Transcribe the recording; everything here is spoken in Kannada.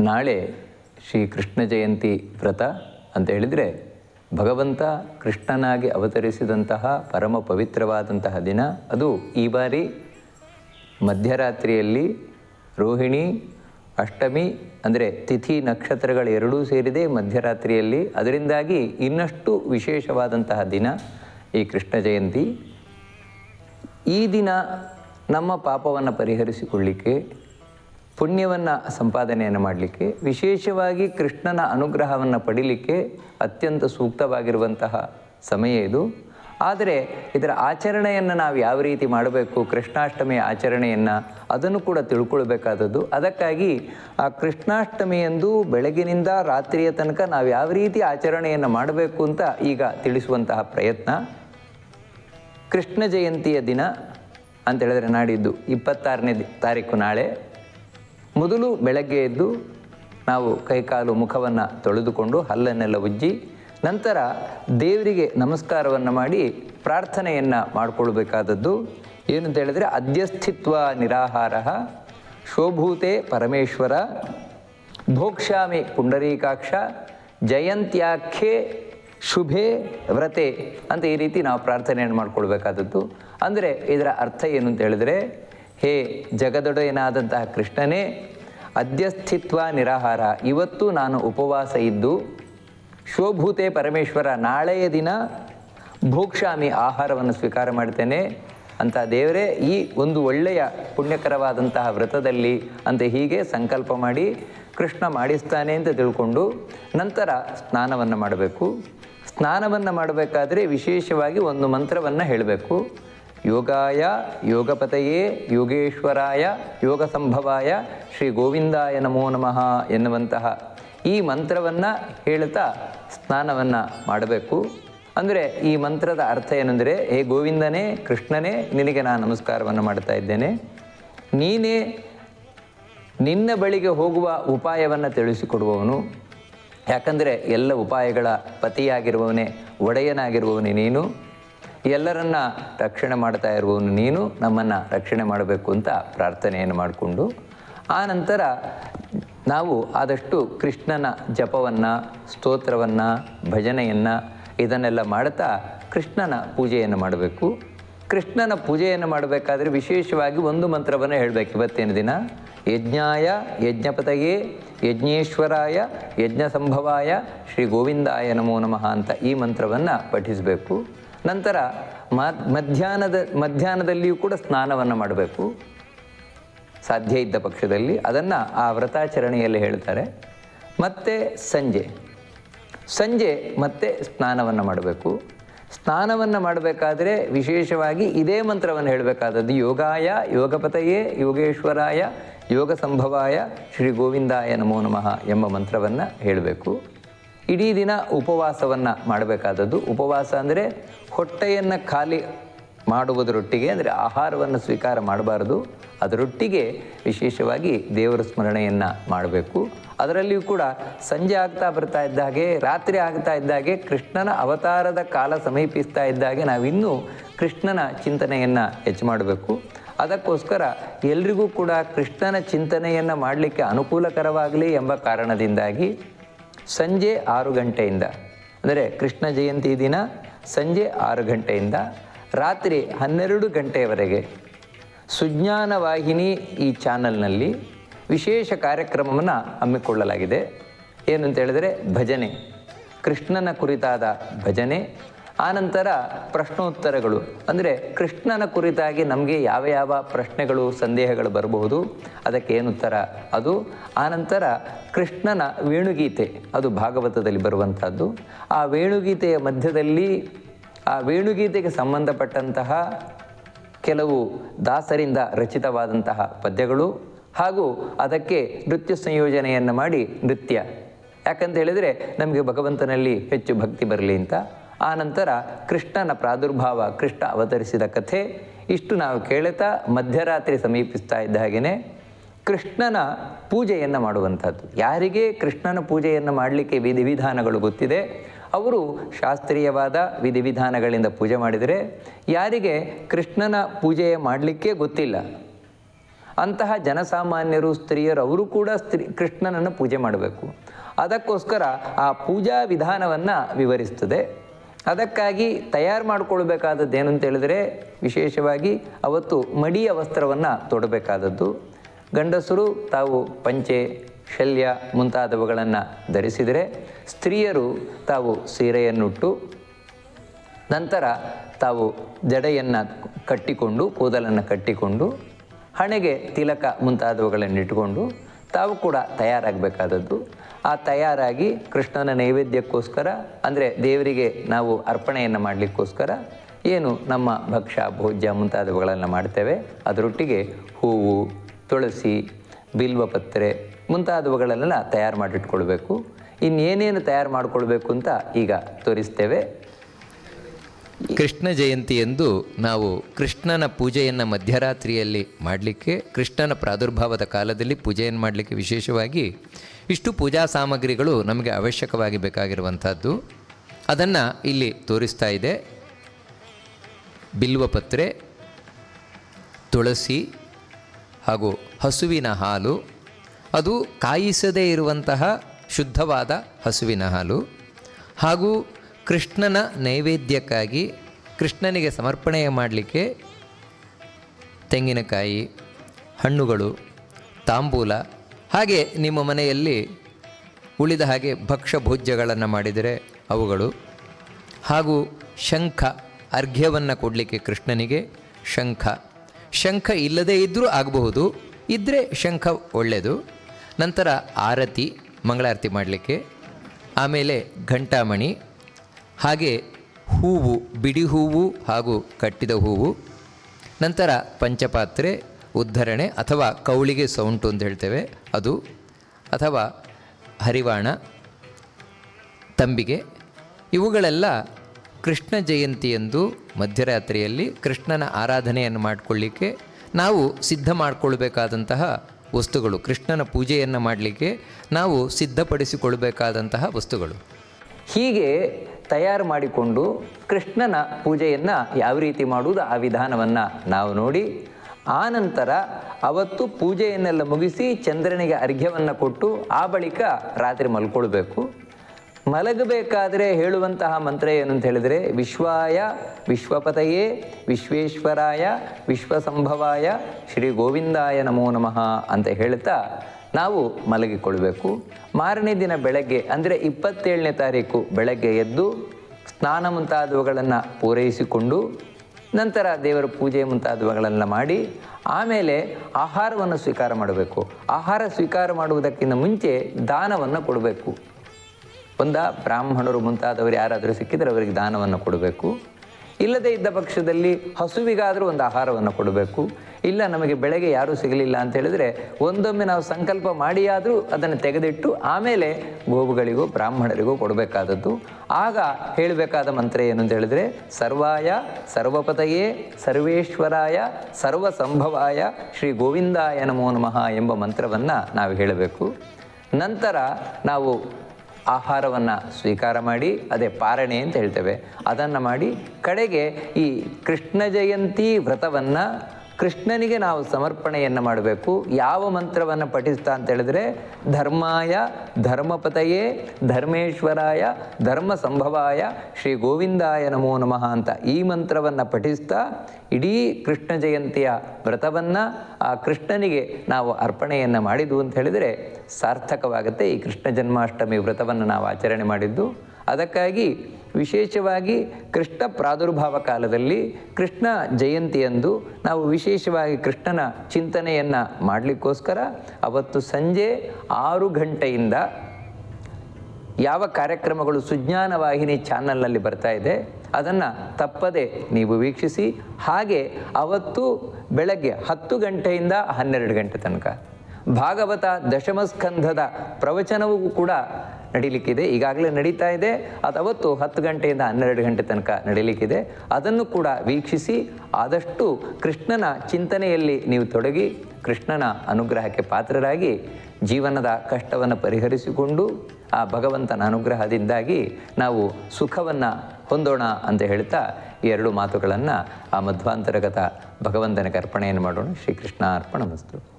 ನಾಳೆ ಶ್ರೀ ಕೃಷ್ಣ ಜಯಂತಿ ವ್ರತ ಅಂತ ಹೇಳಿದರೆ ಭಗವಂತ ಕೃಷ್ಣನಾಗಿ ಅವತರಿಸಿದಂತಹ ಪರಮ ಪವಿತ್ರವಾದಂತಹ ದಿನ ಅದು ಈ ಬಾರಿ ಮಧ್ಯರಾತ್ರಿಯಲ್ಲಿ ರೋಹಿಣಿ, ಅಷ್ಟಮಿ ಅಂದರೆ ತಿಥಿ ನಕ್ಷತ್ರಗಳು ಎರಡೂ ಸೇರಿದೆ ಮಧ್ಯರಾತ್ರಿಯಲ್ಲಿ. ಅದರಿಂದಾಗಿ ಇನ್ನಷ್ಟು ವಿಶೇಷವಾದಂತಹ ದಿನ ಈ ಕೃಷ್ಣ ಜಯಂತಿ. ಈ ದಿನ ನಮ್ಮ ಪಾಪವನ್ನು ಪರಿಹರಿಸಿಕೊಳ್ಳಿಕ್ಕೆ ಪುಣ್ಯವನ್ನು ಸಂಪಾದನೆಯನ್ನು ಮಾಡಲಿಕ್ಕೆ, ವಿಶೇಷವಾಗಿ ಕೃಷ್ಣನ ಅನುಗ್ರಹವನ್ನು ಪಡೀಲಿಕ್ಕೆ ಅತ್ಯಂತ ಸೂಕ್ತವಾಗಿರುವಂತಹ ಸಮಯ ಇದು. ಆದರೆ ಇದರ ಆಚರಣೆಯನ್ನು ನಾವು ಯಾವ ರೀತಿ ಮಾಡಬೇಕು, ಕೃಷ್ಣಾಷ್ಟಮಿಯ ಆಚರಣೆಯನ್ನು ಅದನ್ನು ಕೂಡ ತಿಳ್ಕೊಳ್ಬೇಕಾದದ್ದು. ಅದಕ್ಕಾಗಿ ಆ ಕೃಷ್ಣಾಷ್ಟಮಿಯಂದು ಬೆಳಗಿನಿಂದ ರಾತ್ರಿಯ ತನಕ ನಾವು ಯಾವ ರೀತಿ ಆಚರಣೆಯನ್ನು ಮಾಡಬೇಕು ಅಂತ ಈಗ ತಿಳಿಸುವಂತಹ ಪ್ರಯತ್ನ. ಕೃಷ್ಣ ಜಯಂತಿಯ ದಿನ ಅಂತ ಹೇಳಿದ್ರೆ ನಾಡಿದ್ದು ಇಪ್ಪತ್ತಾರನೇ ತಾರೀಕು ನಾಳೆ. ಮೊದಲು ಬೆಳಗ್ಗೆ ಎದ್ದು ನಾವು ಕೈಕಾಲು ಮುಖವನ್ನು ತೊಳೆದುಕೊಂಡು ಹಲ್ಲನ್ನೆಲ್ಲ ಉಜ್ಜಿ ನಂತರ ದೇವರಿಗೆ ನಮಸ್ಕಾರವನ್ನು ಮಾಡಿ ಪ್ರಾರ್ಥನೆಯನ್ನು ಮಾಡಿಕೊಳ್ಬೇಕಾದದ್ದು. ಏನು ಅಂತ ಹೇಳಿದ್ರೆ ಅಧ್ಯಸ್ಥಿತ್ವ ನಿರಾಹಾರ. ಶೋಭೂತೆ ಪರಮೇಶ್ವರ. ಭೋಕ್ಷಾಮಿ ಪುಂಡರೀಕಾಕ್ಷ. ಜಯಂತ್ಯಾಖ್ಯೆ ಶುಭೆ ವ್ರತೆ ಅಂತ ಈ ರೀತಿ ನಾವು ಪ್ರಾರ್ಥನೆಯನ್ನು ಮಾಡ್ಕೊಳ್ಬೇಕಾದದ್ದು. ಅಂದರೆ ಇದರ ಅರ್ಥ ಏನು ಅಂತ ಹೇಳಿದ್ರೆ ಹೇ ಜಗದೊಡೆಯನಾದಂತಹ ಕೃಷ್ಣನೇ, ಅಧ್ಯಸ್ಥಿತ್ವ ನಿರಾಹಾರ. ಇವತ್ತು ನಾನು ಉಪವಾಸ ಇದ್ದು ಶೋಭೂತೆ ಪರಮೇಶ್ವರ, ನಾಳೆಯ ದಿನ ಭೋಕ್ಷಾಮಿ ಆಹಾರವನ್ನು ಸ್ವೀಕಾರ ಮಾಡ್ತೇನೆ ಅಂತ ದೇವರೇ, ಈ ಒಂದು ಒಳ್ಳೆಯ ಪುಣ್ಯಕರವಾದಂತಹ ವ್ರತದಲ್ಲಿ ಅಂತ ಹೀಗೆ ಸಂಕಲ್ಪ ಮಾಡಿ ಕೃಷ್ಣ ಮಾಡಿಸ್ತಾನೆ ಅಂತ ತಿಳ್ಕೊಂಡು ನಂತರ ಸ್ನಾನವನ್ನು ಮಾಡಬೇಕು. ಸ್ನಾನವನ್ನು ಮಾಡಬೇಕಾದ್ರೆ ವಿಶೇಷವಾಗಿ ಒಂದು ಮಂತ್ರವನ್ನು ಹೇಳಬೇಕು. ಯೋಗಾಯ ಯೋಗಪತಯೇ ಯೋಗೇಶ್ವರಾಯ ಯೋಗ ಸಂಭವಾಯ ಶ್ರೀ ಗೋವಿಂದಾಯ ನಮೋ ನಮಃ ಎನ್ನುವಂತಹ ಈ ಮಂತ್ರವನ್ನು ಹೇಳ್ತಾ ಸ್ನಾನವನ್ನು ಮಾಡಬೇಕು. ಅಂದರೆ ಈ ಮಂತ್ರದ ಅರ್ಥ ಏನೆಂದರೆ, ಹೇ ಗೋವಿಂದನೇ, ಕೃಷ್ಣನೇ, ನಿನಗೆ ನಾನು ನಮಸ್ಕಾರವನ್ನು ಮಾಡ್ತಾ ಇದ್ದೇನೆ. ನೀನೇ ನಿನ್ನ ಬಳಿಗೆ ಹೋಗುವ ಉಪಾಯವನ್ನು ತಿಳಿಸಿಕೊಡುವವನು. ಯಾಕಂದರೆ ಎಲ್ಲ ಉಪಾಯಗಳ ಪತಿಯಾಗಿರುವವನೇ, ಒಡೆಯನಾಗಿರುವವನೇ ನೀನು. ಎಲ್ಲರನ್ನ ರಕ್ಷಣೆ ಮಾಡ್ತಾ ಇರುವವನು ನೀನು, ನಮ್ಮನ್ನು ರಕ್ಷಣೆ ಮಾಡಬೇಕು ಅಂತ ಪ್ರಾರ್ಥನೆಯನ್ನು ಮಾಡಿಕೊಂಡು, ಆ ನಂತರ ನಾವು ಆದಷ್ಟು ಕೃಷ್ಣನ ಜಪವನ್ನು, ಸ್ತೋತ್ರವನ್ನು, ಭಜನೆಯನ್ನು ಇದನ್ನೆಲ್ಲ ಮಾಡ್ತಾ ಕೃಷ್ಣನ ಪೂಜೆಯನ್ನು ಮಾಡಬೇಕು. ಕೃಷ್ಣನ ಪೂಜೆಯನ್ನು ಮಾಡಬೇಕಾದ್ರೆ ವಿಶೇಷವಾಗಿ ಒಂದು ಮಂತ್ರವನ್ನು ಹೇಳಬೇಕು ಇವತ್ತಿನ ದಿನ. ಯಜ್ಞಾಯ ಯಜ್ಞಪತಯೇ ಯಜ್ಞೇಶ್ವರಾಯ ಯಜ್ಞ ಸಂಭವಾಯ ಶ್ರೀ ಗೋವಿಂದಾಯ ನಮೋ ನಮಃ ಅಂತ ಈ ಮಂತ್ರವನ್ನು ಪಠಿಸಬೇಕು. ನಂತರ ಮಧ್ಯಾಹ್ನದ, ಮಧ್ಯಾಹ್ನದಲ್ಲಿಯೂ ಕೂಡ ಸ್ನಾನವನ್ನು ಮಾಡಬೇಕು. ಸಾಧ್ಯ ಇದ್ದ ಪಕ್ಷದಲ್ಲಿ ಅದನ್ನು ಆ ವ್ರತಾಚರಣೆಯಲ್ಲಿ ಹೇಳ್ತಾರೆ. ಮತ್ತು ಸಂಜೆ. ಸಂಜೆ ಮತ್ತೆ ಸ್ನಾನವನ್ನು ಮಾಡಬೇಕು. ಸ್ನಾನವನ್ನು ಮಾಡಬೇಕಾದ್ರೆ ವಿಶೇಷವಾಗಿ ಇದೇ ಮಂತ್ರವನ್ನು ಹೇಳಬೇಕಾದದ್ದು, ಯೋಗಾಯ ಯೋಗಪತಯೇ ಯೋಗೇಶ್ವರಾಯ ಯೋಗ ಸಂಭವಾಯ ಶ್ರೀ ಗೋವಿಂದಾಯ ನಮೋ ನಮಃ ಎಂಬ ಮಂತ್ರವನ್ನು ಹೇಳಬೇಕು. ಇಡೀ ದಿನ ಉಪವಾಸವನ್ನು ಮಾಡಬೇಕಾದದ್ದು. ಉಪವಾಸ ಅಂದರೆ ಹೊಟ್ಟೆಯನ್ನು ಖಾಲಿ ಮಾಡುವುದರೊಟ್ಟಿಗೆ ಅಂದರೆ ಆಹಾರವನ್ನು ಸ್ವೀಕಾರ ಮಾಡಬಾರದು. ಅದರೊಟ್ಟಿಗೆ ವಿಶೇಷವಾಗಿ ದೇವರ ಸ್ಮರಣೆಯನ್ನು ಮಾಡಬೇಕು. ಅದರಲ್ಲಿಯೂ ಕೂಡ ಸಂಜೆ ಆಗ್ತಾ ಬರ್ತಾ ಇದ್ದಾಗೆ ರಾತ್ರಿ ಆಗ್ತಾ ಇದ್ದಾಗೆ ಕೃಷ್ಣನ ಅವತಾರದ ಕಾಲ ಸಮೀಪಿಸ್ತಾ ಇದ್ದಾಗೆ ನಾವಿನ್ನೂ ಕೃಷ್ಣನ ಚಿಂತನೆಯನ್ನು ಹೆಚ್ಚು ಮಾಡಬೇಕು ಅದಕ್ಕೋಸ್ಕರ ಎಲ್ರಿಗೂ ಕೂಡ ಕೃಷ್ಣನ ಚಿಂತನೆಯನ್ನು ಮಾಡಲಿಕ್ಕೆ ಅನುಕೂಲಕರವಾಗಲಿ ಎಂಬ ಕಾರಣದಿಂದಾಗಿ ಸಂಜೆ ಆರು ಗಂಟೆಯಿಂದ, ಅಂದರೆ ಕೃಷ್ಣ ಜಯಂತಿ ದಿನ ಸಂಜೆ ಆರು ಗಂಟೆಯಿಂದ ರಾತ್ರಿ ಹನ್ನೆರಡು ಗಂಟೆಯವರೆಗೆ ಸುಜ್ಞಾನ ವಾಹಿನಿ ಈ ಚಾನಲ್ನಲ್ಲಿ ವಿಶೇಷ ಕಾರ್ಯಕ್ರಮವನ್ನು ಹಮ್ಮಿಕೊಳ್ಳಲಾಗಿದೆ. ಏನಂತ ಹೇಳಿದರೆ ಭಜನೆ, ಕೃಷ್ಣನ ಕುರಿತಾದ ಭಜನೆ ಆನಂತರ ಪ್ರಶ್ನೋತ್ತರಗಳು. ಅಂದರೆ ಕೃಷ್ಣನ ಕುರಿತಾಗಿ ನಮಗೆ ಯಾವ ಯಾವ ಪ್ರಶ್ನೆಗಳು, ಸಂದೇಹಗಳು ಬರಬಹುದು ಅದಕ್ಕೆ ಏನು ಉತ್ತರ? ಅದು ಆನಂತರ ಕೃಷ್ಣನ ವೇಣುಗೀತೆ, ಅದು ಭಾಗವತದಲ್ಲಿ ಬರುವಂಥದ್ದು. ಆ ವೇಣುಗೀತೆಯ ಮಧ್ಯದಲ್ಲಿ, ಆ ವೇಣುಗೀತೆಗೆ ಸಂಬಂಧಪಟ್ಟಂತಹ ಕೆಲವು ದಾಸರಿಂದ ರಚಿತವಾದಂತಹ ಪದ್ಯಗಳು ಹಾಗೂ ಅದಕ್ಕೆ ನೃತ್ಯ ಸಂಯೋಜನೆಯನ್ನು ಮಾಡಿ ನೃತ್ಯ. ಯಾಕಂತ ಹೇಳಿದರೆ ನಮಗೆ ಭಗವಂತನಲ್ಲಿ ಹೆಚ್ಚು ಭಕ್ತಿ ಬರಲಿ ಅಂತ. ಆ ನಂತರ ಕೃಷ್ಣನ ಪ್ರಾದುರ್ಭಾವ ಕೃಷ್ಣ ಅವತರಿಸಿದ ಕಥೆ ಇಷ್ಟು ನಾವು ಕೇಳುತ್ತಾ ಮಧ್ಯರಾತ್ರಿ ಸಮೀಪಿಸ್ತಾ ಇದ್ದ ಹಾಗೆಯೇ ಕೃಷ್ಣನ ಪೂಜೆಯನ್ನು ಮಾಡುವಂಥದ್ದು. ಯಾರಿಗೆ ಕೃಷ್ಣನ ಪೂಜೆಯನ್ನು ಮಾಡಲಿಕ್ಕೆ ವಿಧಿವಿಧಾನಗಳು ಗೊತ್ತಿದೆ? ಅವರು ಶಾಸ್ತ್ರೀಯವಾದ ವಿಧಿವಿಧಾನಗಳಿಂದ ಪೂಜೆ ಮಾಡಿದರೆ ಯಾರಿಗೆ ಕೃಷ್ಣನ ಪೂಜೆ ಮಾಡಲಿಕ್ಕೆ ಗೊತ್ತಿಲ್ಲ? ಅಂತಹ ಜನಸಾಮಾನ್ಯರು, ಸ್ತ್ರೀಯರು, ಅವರು ಕೂಡ ಸ್ತ್ರೀ, ಕೃಷ್ಣನನ್ನು ಪೂಜೆ ಮಾಡಬೇಕು. ಅದಕ್ಕೋಸ್ಕರ ಆ ಪೂಜಾ ವಿಧಾನವನ್ನು ವಿವರಿಸ್ತದೆ. ಅದಕ್ಕಾಗಿ ತಯಾರು ಮಾಡಿಕೊಳ್ಬೇಕಾದದ್ದು ಏನಂತ ಹೇಳಿದರೆ ವಿಶೇಷವಾಗಿ ಅವತ್ತು ಮಡಿಯ ವಸ್ತ್ರವನ್ನು ತೊಡಬೇಕಾದದ್ದು. ಗಂಡಸರು ತಾವು ಪಂಚೆ, ಶಲ್ಯ ಮುಂತಾದವುಗಳನ್ನು ಧರಿಸಿದರೆ ಸ್ತ್ರೀಯರು ತಾವು ಸೀರೆಯನ್ನುಟ್ಟು, ನಂತರ ತಾವು ಜಡೆಯನ್ನು ಕಟ್ಟಿಕೊಂಡು, ಕೂದಲನ್ನು ಕಟ್ಟಿಕೊಂಡು, ಹಣೆಗೆ ತಿಲಕ ಮುಂತಾದವುಗಳನ್ನು ಇಟ್ಟುಕೊಂಡು ತಾವು ಕೂಡ ತಯಾರಾಗಬೇಕಾದದ್ದು. ಆ ತಯಾರಾಗಿ ಕೃಷ್ಣನ ನೈವೇದ್ಯಕ್ಕೋಸ್ಕರ, ಅಂದರೆ ದೇವರಿಗೆ ನಾವು ಅರ್ಪಣೆಯನ್ನು ಮಾಡಲಿಕ್ಕೋಸ್ಕರ ಏನು ನಮ್ಮ ಭಕ್ಷ್ಯ ಭೋಜ್ಯ ಮುಂತಾದವುಗಳನ್ನು ಮಾಡ್ತೇವೆ. ಅದರೊಟ್ಟಿಗೆ ಹೂವು, ತುಳಸಿ ಬಿಲ್ವಪತ್ರೆ ಮುಂತಾದವುಗಳನ್ನೆಲ್ಲ ತಯಾರು ಮಾಡಿಟ್ಕೊಳ್ಬೇಕು. ಇನ್ನೇನೇನು ತಯಾರು ಮಾಡಿಕೊಳ್ಬೇಕು ಅಂತ ಈಗ ತೋರಿಸ್ತೇವೆ. ಕೃಷ್ಣ ಜಯಂತಿಯಂದು ನಾವು ಕೃಷ್ಣನ ಪೂಜೆಯನ್ನು ಮಧ್ಯರಾತ್ರಿಯಲ್ಲಿ ಮಾಡಲಿಕ್ಕೆ, ಕೃಷ್ಣನ ಪ್ರಾದುರ್ಭಾವದ ಕಾಲದಲ್ಲಿ ಪೂಜೆಯನ್ನು ಮಾಡಲಿಕ್ಕೆ ವಿಶೇಷವಾಗಿ ಇಷ್ಟು ಪೂಜಾ ಸಾಮಗ್ರಿಗಳು ನಮಗೆ ಅವಶ್ಯಕವಾಗಿ ಬೇಕಾಗಿರುವಂಥದ್ದು. ಅದನ್ನು ಇಲ್ಲಿ ತೋರಿಸ್ತಾ ಇದೆ. ಬಿಲ್ವಪತ್ರೆ ತುಳಸಿ ಹಾಗೂ ಹಸುವಿನ ಹಾಲು. ಅದು ಕಾಯಿಸದೇ ಇರುವಂತಹ ಶುದ್ಧವಾದ ಹಸುವಿನ ಹಾಲು ಹಾಗೂ ಕೃಷ್ಣನ ನೈವೇದ್ಯಕ್ಕಾಗಿ ಕೃಷ್ಣನಿಗೆ ಸಮರ್ಪಣೆ ಮಾಡಲಿಕ್ಕೆ ತೆಂಗಿನಕಾಯಿ, ಹಣ್ಣುಗಳು, ತಾಂಬೂಲ, ಹಾಗೆ ನಿಮ್ಮ ಮನೆಯಲ್ಲಿ ಉಳಿದ ಹಾಗೆ ಭಕ್ಷ್ಯ ಭೋಜ್ಯಗಳನ್ನು ಮಾಡಿದರೆ ಅವುಗಳು. ಹಾಗೂ ಶಂಖ, ಅರ್ಘ್ಯವನ್ನು ಕೊಡಲಿಕ್ಕೆ ಕೃಷ್ಣನಿಗೆ ಶಂಖ. ಶಂಖ ಇಲ್ಲದೇ ಇದ್ದರೂ ಆಗಬಹುದು ಇದ್ದರೆ ಶಂಖ ಒಳ್ಳೆಯದು ನಂತರ ಆರತಿ, ಮಂಗಳಾರತಿ ಮಾಡಲಿಕ್ಕೆ, ಆಮೇಲೆ ಘಂಟಾಮಣಿ ಹಾಗೆ ಹೂವು, ಬಿಡಿ ಹೂವು ಹಾಗೂ ಕಟ್ಟಿದ ಹೂವು. ನಂತರ ಪಂಚಪಾತ್ರೆ, ಉದ್ಧರಣೆ ಅಥವಾ ಕೌಳಿಗೆ ಸೌಂಟು ಅಂತ ಹೇಳ್ತೇವೆ ಅದು. ಅಥವಾ ಹರಿವಾಣ, ತಂಬಿಗೆ. ಇವುಗಳೆಲ್ಲ ಕೃಷ್ಣ ಜಯಂತಿಯಂದು ಮಧ್ಯರಾತ್ರಿಯಲ್ಲಿ ಕೃಷ್ಣನ ಆರಾಧನೆಯನ್ನು ಮಾಡಿಕೊಳ್ಳಿಕ್ಕೆ ನಾವು ಸಿದ್ಧ ಮಾಡಿಕೊಳ್ಬೇಕಾದಂತಹ ವಸ್ತುಗಳು. ಕೃಷ್ಣನ ಪೂಜೆಯನ್ನು ಮಾಡಲಿಕ್ಕೆ ನಾವು ಸಿದ್ಧಪಡಿಸಿಕೊಳ್ಬೇಕಾದಂತಹ ವಸ್ತುಗಳು. ಹೀಗೆ ತಯಾರು ಮಾಡಿಕೊಂಡು ಕೃಷ್ಣನ ಪೂಜೆಯನ್ನು ಯಾವ ರೀತಿ ಮಾಡುವುದು ಆ ವಿಧಾನವನ್ನು ನಾವು ನೋಡಿ. ಆನಂತರ ನಂತರ ಅವತ್ತು ಪೂಜೆಯನ್ನೆಲ್ಲ ಮುಗಿಸಿ ಚಂದ್ರನಿಗೆ ಅರ್ಘ್ಯವನ್ನು ಕೊಟ್ಟು ಆ ಬಳಿಕ ರಾತ್ರಿ ಮಲ್ಕೊಳ್ಬೇಕು. ಮಲಗಬೇಕಾದರೆ ಹೇಳುವಂತಹ ಮಂತ್ರ ಏನು ಅಂತ ಹೇಳಿದರೆ, ವಿಶ್ವಾಯ ವಿಶ್ವಪತಯೇ ವಿಶ್ವೇಶ್ವರಾಯ ವಿಶ್ವಸಂಭವಾಯ ಶ್ರೀ ಗೋವಿಂದಾಯ ನಮೋ ನಮಃ ಅಂತ ಹೇಳ್ತಾ ನಾವು ಮಲಗಿಕೊಳ್ಬೇಕು ಮಾರನೇ ದಿನ ಬೆಳಗ್ಗೆ, ಅಂದರೆ ಇಪ್ಪತ್ತೇಳನೇ ತಾರೀಕು ಬೆಳಗ್ಗೆ ಎದ್ದು ಸ್ನಾನ ಮುಂತಾದವುಗಳನ್ನು ಪೂರೈಸಿಕೊಂಡು ನಂತರ ದೇವರ ಪೂಜೆ ಮುಂತಾದವುಗಳನ್ನು ಮಾಡಿ ಆಮೇಲೆ ಆಹಾರವನ್ನು ಸ್ವೀಕಾರ ಮಾಡಬೇಕು. ಆಹಾರ ಸ್ವೀಕಾರ ಮಾಡುವುದಕ್ಕಿಂತ ಮುಂಚೆ ದಾನವನ್ನು ಕೊಡಬೇಕು. ಒಂದ ಬ್ರಾಹ್ಮಣರು ಮುಂತಾದವರು ಯಾರಾದರೂ ಸಿಕ್ಕಿದರೆ ಅವರಿಗೆ ದಾನವನ್ನು ಕೊಡಬೇಕು. ಇಲ್ಲದೇ ಇದ್ದ ಪಕ್ಷದಲ್ಲಿ ಹಸುವಿಗಾದರೂ ಒಂದು ಆಹಾರವನ್ನು ಕೊಡಬೇಕು. ಇಲ್ಲ, ನಮಗೆ ಬೆಳಗ್ಗೆ ಯಾರೂ ಸಿಗಲಿಲ್ಲ ಅಂತ ಹೇಳಿದ್ರೆ ಒಂದೊಮ್ಮೆ ನಾವು ಸಂಕಲ್ಪ ಮಾಡಿಯಾದರೂ ಅದನ್ನು ತೆಗೆದಿಟ್ಟು ಆಮೇಲೆ ಗೋವುಗಳಿಗೂ, ಬ್ರಾಹ್ಮಣರಿಗೂ ಕೊಡಬೇಕಾದದ್ದು. ಆಗ ಹೇಳಬೇಕಾದ ಮಂತ್ರ ಏನು ಅಂತ ಹೇಳಿದರೆ, ಸರ್ವಾಯ ಸರ್ವಪತಯೇ ಸರ್ವೇಶ್ವರಾಯ ಸರ್ವಸಂಭವಾಯ ಶ್ರೀ ಗೋವಿಂದಾಯ ನಮೋ ನಮಃ ಎಂಬ ಮಂತ್ರವನ್ನು ನಾವು ಹೇಳಬೇಕು. ನಂತರ ನಾವು ಆಹಾರವನ್ನು ಸ್ವೀಕಾರ ಮಾಡಿ ಅದೇ ಪಾರಣೆ ಅಂತ ಹೇಳ್ತೇವೆ. ಅದನ್ನು ಮಾಡಿ ಕಡೆಗೆ ಈ ಕೃಷ್ಣ ಜಯಂತಿ ವ್ರತವನ್ನು ಕೃಷ್ಣನಿಗೆ ನಾವು ಸಮರ್ಪಣೆಯನ್ನು ಮಾಡಬೇಕು. ಯಾವ ಮಂತ್ರವನ್ನು ಪಠಿಸ್ತಾ ಅಂತ ಹೇಳಿದ್ರೆ, ಧರ್ಮಾಯ ಧರ್ಮಪತಯೇ ಧರ್ಮೇಶ್ವರಾಯ ಧರ್ಮ ಸಂಭವಾಯ ಶ್ರೀ ಗೋವಿಂದಾಯ ನಮೋ ನಮಃ ಅಂತ ಈ ಮಂತ್ರವನ್ನು ಪಠಿಸ್ತಾ ಇಡೀ ಕೃಷ್ಣ ಜಯಂತಿಯ ವ್ರತವನ್ನು ಆ ಕೃಷ್ಣನಿಗೆ ನಾವು ಅರ್ಪಣೆಯನ್ನು ಮಾಡಿದ್ದು ಅಂತ ಹೇಳಿದರೆ ಸಾರ್ಥಕವಾಗುತ್ತೆ ಈ ಕೃಷ್ಣ ಜನ್ಮಾಷ್ಟಮಿ ವ್ರತವನ್ನು ನಾವು ಆಚರಣೆ ಮಾಡಿದ್ದು. ಅದಕ್ಕಾಗಿ ವಿಶೇಷವಾಗಿ ಕೃಷ್ಣ ಪ್ರಾದುರ್ಭಾವ ಕಾಲದಲ್ಲಿ ಕೃಷ್ಣ ಜಯಂತಿಯಂದು ನಾವು ವಿಶೇಷವಾಗಿ ಕೃಷ್ಣನ ಚಿಂತನೆಯನ್ನು ಮಾಡಲಿಕ್ಕೋಸ್ಕರ ಅವತ್ತು ಸಂಜೆ ಆರು ಗಂಟೆಯಿಂದ ಯಾವ ಕಾರ್ಯಕ್ರಮಗಳು ಸುಜ್ಞಾನ ವಾಹಿನಿ ಚಾನಲ್ನಲ್ಲಿ ಬರ್ತಾ ಇದೆ, ಅದನ್ನು ತಪ್ಪದೆ ನೀವು ವೀಕ್ಷಿಸಿ, ಹಾಗೆ ಅವತ್ತು ಬೆಳಗ್ಗೆ ಹತ್ತು ಗಂಟೆಯಿಂದ ಹನ್ನೆರಡು ಗಂಟೆ ತನಕ. ಭಾಗವತ ದಶಮಸ್ಕಂಧದ ಪ್ರವಚನವೂ ಕೂಡ ನಡೀಲಿಕ್ಕಿದೆ. ಈಗಾಗಲೇ ನಡೀತಾ ಇದೆ. ಅದು ಅವತ್ತು ಹತ್ತು ಗಂಟೆಯಿಂದ ಹನ್ನೆರಡು ಗಂಟೆ ತನಕ ನಡೀಲಿಕ್ಕಿದೆ. ಅದನ್ನು ಕೂಡ ವೀಕ್ಷಿಸಿ ಆದಷ್ಟು ಕೃಷ್ಣನ ಚಿಂತನೆಯಲ್ಲಿ ನೀವು ತೊಡಗಿ ಕೃಷ್ಣನ ಅನುಗ್ರಹಕ್ಕೆ ಪಾತ್ರರಾಗಿ ಜೀವನದ ಕಷ್ಟವನ್ನು ಪರಿಹರಿಸಿಕೊಂಡು ಆ ಭಗವಂತನ ಅನುಗ್ರಹದಿಂದಾಗಿ ನಾವು ಸುಖವನ್ನು ಹೊಂದೋಣ ಅಂತ ಹೇಳ್ತಾ ಈ ಎರಡು ಮಾತುಗಳನ್ನು ಆ ಮಧ್ವಾಂತರಗತ ಭಗವಂತನಿಗೆ ಅರ್ಪಣೆಯನ್ನು ಮಾಡೋಣ. ಶ್ರೀಕೃಷ್ಣ ಅರ್ಪಣ ಮಸ್ತು.